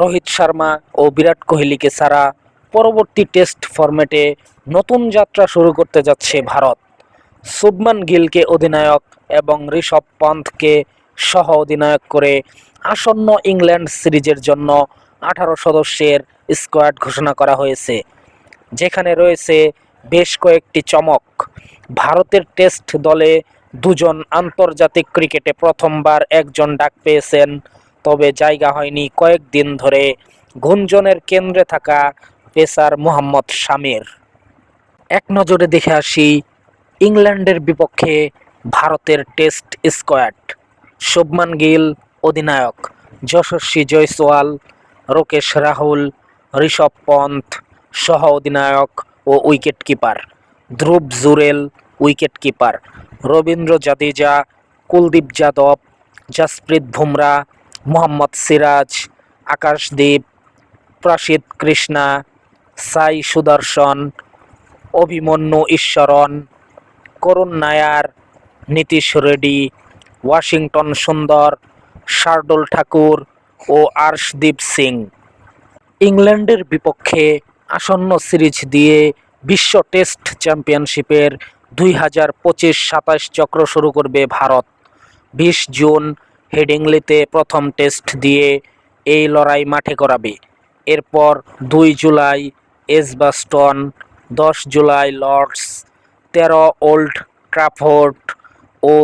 রোহিত শর্মা ও বিরাট কোহলিকে ছাড়া পরবর্তী টেস্ট ফরম্যাটে নতুন যাত্রা শুরু করতে যাচ্ছে ভারত। শুভমান গিলকে অধিনায়ক এবং ঋষভ পন্থকে সহ অধিনায়ক করে আসন্ন ইংল্যান্ড সিরিজের জন্য আঠারো সদস্যের স্কোয়াড ঘোষণা করা হয়েছে, যেখানে রয়েছে বেশ কয়েকটি চমক। ভারতের টেস্ট দলে দুজন আন্তর্জাতিক ক্রিকেটে প্রথমবার একজন ডাক পেয়েছেন তবে জায়গা হয়নি কয়েকদিন ধরে। গুঞ্জনের কেন্দ্রে থাকা পেসার মোহাম্মদ শামির। এক নজরে দেখে আসি, ইংল্যান্ডের বিপক্ষে ভারতের টেস্ট স্কোয়াড। শুভমান গিল, অধিনায়ক। যশস্বী জয়সওয়াল, রোকেশ রাহুল, ঋষভ পন্থ সহ অধিনায়ক ও wicket keeper Dhruv Jurel wicket keeper Ravindra Jadeja, Kuldeep Yadav, Jasprit Bumrah Mohammed Siraj, Akashdeep, Prasidh Krishna, Sai Sudharsan, Abhimanyu Easwaran করুণ নায়ার, নীতিশ রেড্ডি, ওয়াশিংটন সুন্দর, শার্দুল ঠাকুর ও আর্শদীপ সিং। ইংল্যান্ডের বিপক্ষে আসন্ন সিরিজ দিয়ে বিশ্ব টেস্ট চ্যাম্পিয়নশিপের দুই হাজার পঁচিশ চক্র শুরু করবে ভারত। বিশ জুন হেডিংলিতে প্রথম টেস্ট দিয়ে এই লড়াই মাঠে করাবে এরপর দুই জুলাই এসবাস্টন, দশ জুলাই লর্ডস, তেরো ওল্ড ট্রাফোর্ড ও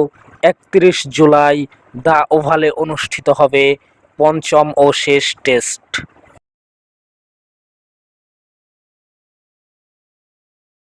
একত্রিশ জুলাই দ্য ওভালে অনুষ্ঠিত হবে পঞ্চম ও শেষ টেস্ট।